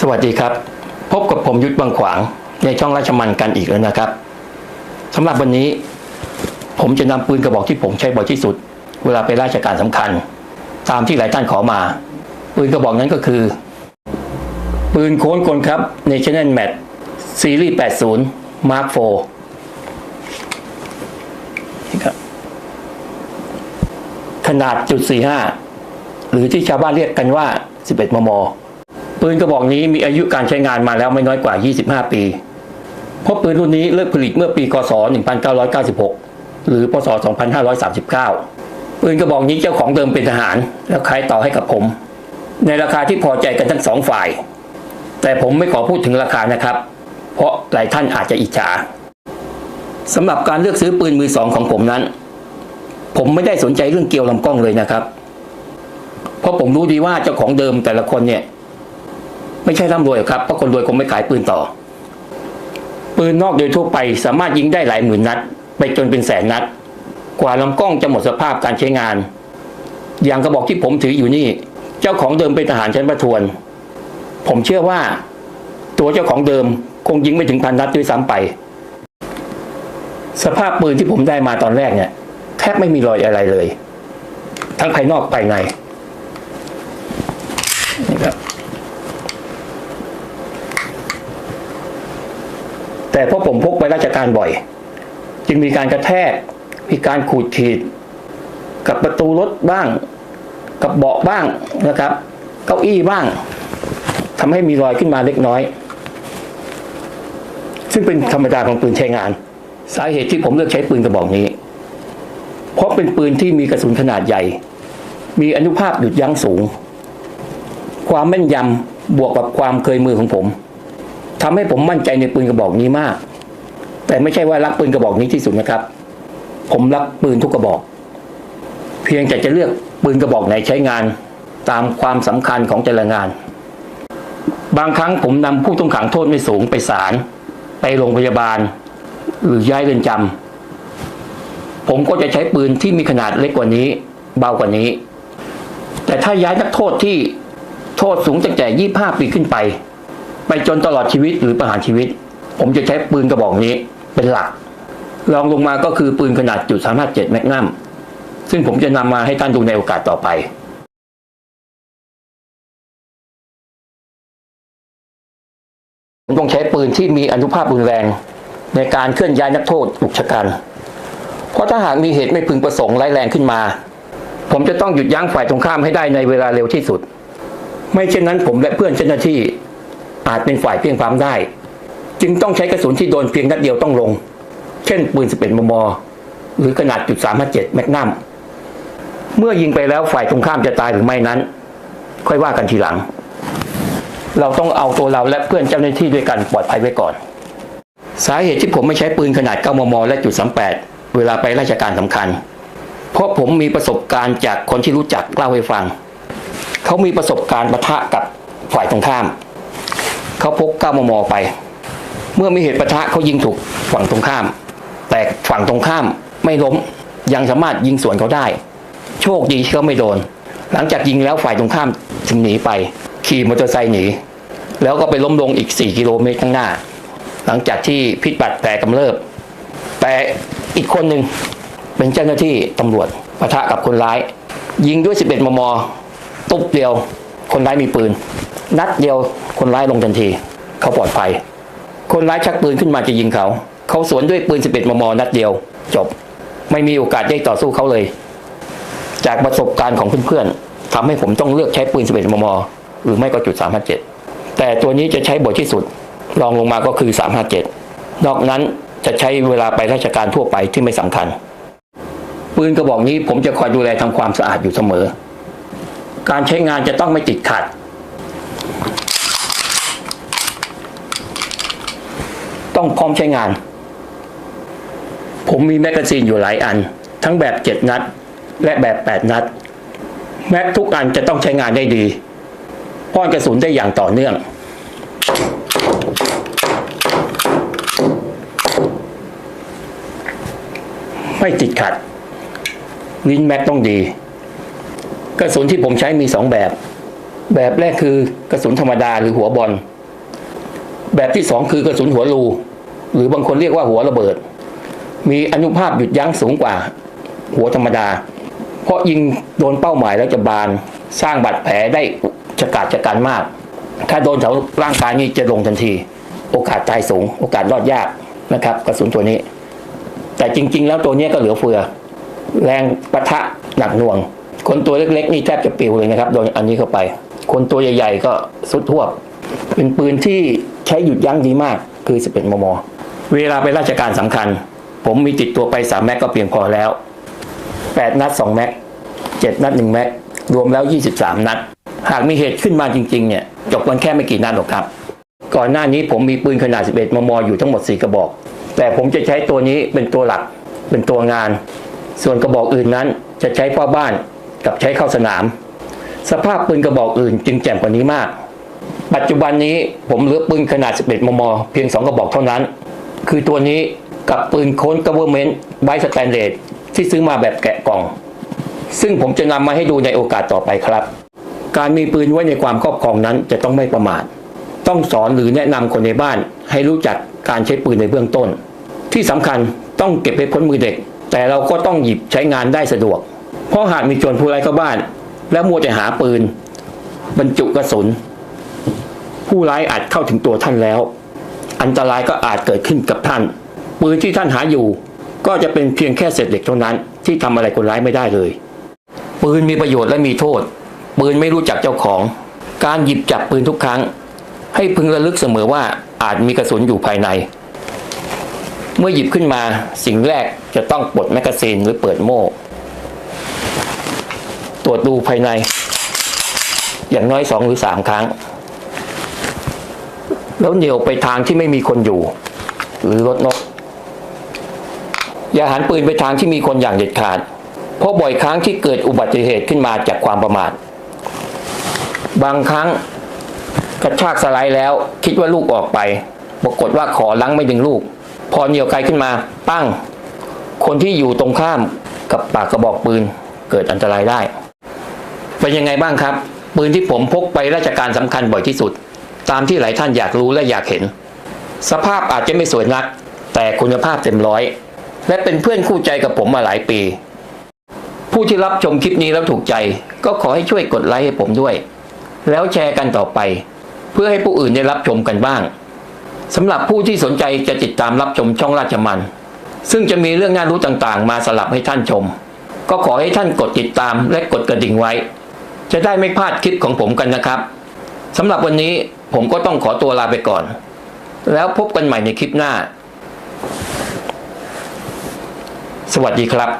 สวัสดีครับ พบกับผมยุทธบางขวางในช่องราชมันกันอีกแล้วนะครับสำหรับวันนี้ ผมจะนำปืนกระบอกที่ผมใช้บ่อยที่สุด เวลาไปราชการสำคัญ ตามที่หลายท่านขอมา ปืนกระบอกนั้นก็คือ ปืนโค้นกลครับ National Mat ซีรีส์ 80 Mark IV นี่ครับขนาดจุด45หรือที่ชาวบ้านเรียกกันว่า 11 มม ปืนกระบอกนี้มีอายุการใช้งานมาแล้วไม่น้อยกว่า 25 ปี เพราะปืนรุ่นนี้เลิกผลิตเมื่อปีคศ1996 หรือ พศ 2539 ปืนกระบอกนี้เจ้าของเดิมเป็นทหาร แล้วขายต่อให้กับผม ในราคาที่พอใจกันทั้งสองฝ่าย แต่ผมไม่ขอพูดถึงราคานะครับ เพราะหลายท่านอาจจะอิจฉาสำหรับการเลือกซื้อปืนมือสองของผมนั้น ผมไม่ได้สนใจเรื่องเกลียวลำกล้องเลยนะครับ เพราะผมรู้ดีว่าเจ้าของเดิมแต่ละคนเนี่ย ไม่ใช่ร่ำรวยครับเพราะคนรวยคงไม่ขายปืนต่อ ปืนนอกโดยทั่วไปสามารถยิงได้หลายหมื่นนัด ไปจนเป็นแสนนัด กว่าลำกล้องจะหมดสภาพการใช้งาน อย่างกระบอกที่ผมถืออยู่นี่ เจ้าของเดิมเป็นทหารชั้นประทวน ผมเชื่อว่า ตัวเจ้าของเดิมคงยิงไม่ถึงพันนัดด้วยซ้ำไป สภาพปืนที่ผมได้มาตอนแรกเนี่ยแทบไม่มีรอยอะไรเลย ทั้งภายนอกภายในครับ แต่เพราะผมพกไปราชการบ่อย จึงมีการกระแทก มีการขูดขีด กับประตูรถบ้าง กับเบาะบ้างนะครับ เก้าอี้บ้างทำให้มีรอยขึ้นมาเล็กน้อย ซึ่งเป็นธรรมดาของปืนใช้งาน สาเหตุที่ผมเลือกใช้ปืนกระบอกนี้ เพราะเป็นปืนที่มีกระสุนขนาดใหญ่ มีอนุภาพหยุดยั้งสูง ความแม่นยำบวกกับความเคยมือของผม ทำให้ผมมั่นใจในปืนกระบอกนี้มาก แต่ไม่ใช่ว่ารักปืนกระบอกนี้ที่สุดนะครับ ผมรักปืนทุกกระบอก เพียงแต่จะเลือกปืนกระบอกไหนใช้งานตามความสำคัญของแต่ละงาน บางครั้งผมนำผู้ต้องขังโทษไม่สูงไปศาลไปโรงพยาบาล หรือย้ายเรือนจำผมก็จะใช้ปืนที่มีขนาดเล็กกว่านี้ เบากว่านี้ แต่ถ้าย้ายนักโทษที่โทษสูงตั้งแต่ยี่ห้าปีขึ้นไป ไปจนตลอดชีวิตหรือประหารชีวิต ผมจะใช้ปืนกระบอกนี้เป็นหลักรองลงมาก็คือปืนขนาดจุดสามห้าเจ็ดแมกนัมซึ่งผมจะนำมาให้ท่านดูในโอกาสต่อไปผมต้องใช้ปืนที่มีอนุภาพรุนแรง ในการเคลื่อนย้ายนักโทษอุกชะกัน เพราะถ้าหากมีเหตุไม่พึงประสงค์ร้ายแรงขึ้นมา ผมจะต้องหยุดยั้งฝ่ายตรงข้ามให้ได้ในเวลาเร็วที่สุด ไม่เช่นนั้นผมและเพื่อนเจ้าหน้าที่ อาจเป็นฝ่ายเพียงพร้ำได้ จึงต้องใช้กระสุนที่โดนเพียงนัดเดียวต้องลง เช่นปืน 11 มม หรือขนาดจุด357แมกนัมเมื่อยิงไปแล้วฝ่ายตรงข้ามจะตายหรือไม่นั้น ค่อยว่ากันทีหลัง เราต้องเอาตัวเราและเพื่อนเจ้าหน้าที่ด้วยกันปลอดภัยไว้ก่อน สาเหตุที่ผมไม่ใช้ปืนขนาด 9 มม และจุด38เวลาไปราชการสำคัญ เพราะผมมีประสบการณ์จากคนที่รู้จักเล่าให้ฟัง เขามีประสบการณ์ปะทะกับฝ่ายตรงข้าม เขาพก9มมไป เมื่อมีเหตุปะทะเขายิงถูกฝั่งตรงข้าม แต่ฝั่งตรงข้ามไม่ล้มยังสามารถยิงสวนเขาได้ โชคดีที่เขาไม่โดน หลังจากยิงแล้วฝ่ายตรงข้ามจึงหนีไป ขี่มอเตอร์ไซค์หนี แล้วก็ไปล้มลงอีก 4 กิโลเมตรข้างหน้า หลังจากที่พิษบัตรแผลกำเริบ แต่อีกคนหนึ่งเป็นเจ้าหน้าที่ตำรวจปะทะกับคนร้าย ยิงด้วย 11 มม ตุ๊บเดียว คนร้ายมีปืน นัดเดียวคนร้ายลงทันที เขาปลอดภัย คนร้ายชักปืนขึ้นมาจะยิงเขา เขาสวนด้วยปืน 11 มม นัดเดียว จบ ไม่มีโอกาสได้ต่อสู้เขาเลย จากประสบการณ์ของเพื่อนๆทำให้ผมต้องเลือกใช้ปืน 11 มม หรือไม่ก็จุด 357 แต่ตัวนี้จะใช้บ่อยที่สุด รองลงมาก็คือ 357 นอกนั้นจะใช้เวลาไปราชการทั่วไปที่ไม่สำคัญ ปืนกระบอกนี้ผมจะคอยดูแลทำความสะอาดอยู่เสมอ การใช้งานจะต้องไม่ติดขัด ต้องพร้อมใช้งาน ผมมีแมกกาซีนอยู่หลายอัน ทั้งแบบ 7 นัด และแบบ 8 นัด แม็กทุกอันจะต้องใช้งานได้ดีป้อนกระสุนได้อย่างต่อเนื่อง ไม่ติดขัด ลิ้นแม็กต้องดี กระสุนที่ผมใช้มีสองแบบ แบบแรกคือกระสุนธรรมดาหรือหัวบอล แบบที่สองคือกระสุนหัวรู หรือบางคนเรียกว่าหัวระเบิด มีอนุภาพหยุดยั้งสูงกว่า หัวธรรมดา เพราะยิงโดนเป้าหมายแล้วจะบาน สร้างบาดแผลได้ฉกาจฉการมาก ถ้าโดนแถวร่างกายนี่จะลงทันที โอกาสตายสูง โอกาสรอดยากนะครับ กระสุนตัวนี้ แต่จริง ๆ แล้วตัวนี้ก็เหลือเฟือ แรงปะทะหนักหน่วง คนตัวเล็ก ๆ นี่แทบจะปิวเลยนะครับโดนอันนี้เข้าไป คนตัวใหญ่ ๆ ก็สุดทวบเป็นปืนที่ ใช้หยุดยั้งดีมากคือ 11 มม เวลาไปราชการสำคัญ ผมมีติดตัวไป 3 แม็กก็เพียงพอแล้ว 8 นัด 2 แม็ก 7 นัด 1 แม็ก รวมแล้ว 23 นัด หากมีเหตุขึ้นมาจริง ๆ เนี่ย จบกันแค่ไม่กี่นัดหรอกครับ ก่อนหน้านี้ผมมีปืนขนาด 11 มม อยู่ทั้งหมด 4 กระบอก แต่ผมจะใช้ตัวนี้เป็นตัวหลัก เป็นตัวงาน ส่วนกระบอกอื่นนั้นจะใช้เฝ้าบ้านกับใช้เข้าสนาม สภาพปืนกระบอกอื่นจึงแจ่มกว่านี้มาก ปัจจุบันนี้ผมเหลือปืนขนาด 11 มม เพียง 2 กระบอกเท่านั้น คือตัวนี้กับปืนโค้น government ไบสแตนเลสที่ซื้อมาแบบแกะกล่อง ซึ่งผมจะนำมาให้ดูในโอกาสต่อไปครับ การมีปืนไว้ในความครอบครองนั้นจะต้องไม่ประมาท ต้องสอนหรือแนะนำคนในบ้าน ให้รู้จักการใช้ปืนในเบื้องต้น ที่สำคัญต้องเก็บไปพ้นมือเด็ก แต่เราก็ต้องหยิบใช้งานได้สะดวก เพราะหากมีโจรผู้ร้ายเข้าบ้าน แล้วมัวแต่หาปืน บรรจุกระสุน ผู้ร้ายอาจเข้าถึงตัวท่านแล้ว อันตรายก็อาจเกิดขึ้นกับท่าน ปืนที่ท่านหาอยู่ ก็จะเป็นเพียงแค่เศษเหล็กเท่านั้น ที่ทำอะไรคนร้ายไม่ได้เลย ปืนมีประโยชน์และมีโทษ ปืนไม่รู้จักเจ้าของ การหยิบจับปืนทุกครั้ง ให้พึงระลึกเสมอว่าอาจมีกระสุนอยู่ภายใน เมื่อหยิบขึ้นมาสิ่งแรกจะต้องปลดแมกกาซีนหรือเปิดโม่ตรวจดูภายใน อย่างน้อยสองหรือสามครั้ง แล้วเหนียวไปทางที่ไม่มีคนอยู่ หรือรถนก อย่าหันปืนไปทางที่มีคนอย่างเด็ดขาด เพราะบ่อยครั้งที่เกิดอุบัติเหตุขึ้นมาจากความประมาท บางครั้งกระชากสไลด์แล้ว คิดว่าลูกออกไป ปรากฏว่าขอลังไม่ดึงลูก พอเหนียวไกลขึ้นมา ปั้ง คนที่อยู่ตรงข้ามกับปากกระบอกปืนเกิดอันตรายได้ เป็นยังไงบ้างครับ ปืนที่ผมพกไปราชการสำคัญบ่อยที่สุด ตามที่หลายท่านอยากรู้และอยากเห็น สภาพอาจจะไม่สวยนัก แต่คุณภาพเต็มร้อย และเป็นเพื่อนคู่ใจกับผมมาหลายปี ผู้ที่รับชมคลิปนี้แล้วถูกใจ ก็ขอให้ช่วยกดไลค์ให้ผมด้วย แล้วแชร์กันต่อไป เพื่อให้ผู้อื่นได้รับชมกันบ้างสำหรับผู้ที่สนใจจะติดตามรับชมช่องราชมัน ซึ่งจะมีเรื่องน่ารู้ต่างๆ มาสลับให้ท่านชม ก็ขอให้ท่านกดติดตามและกดกระดิ่งไว้ จะได้ไม่พลาดคลิปของผมกันนะครับสำหรับวันนี้ ผมก็ต้องขอตัวลาไปก่อน แล้วพบกันใหม่ในคลิปหน้า สวัสดีครับ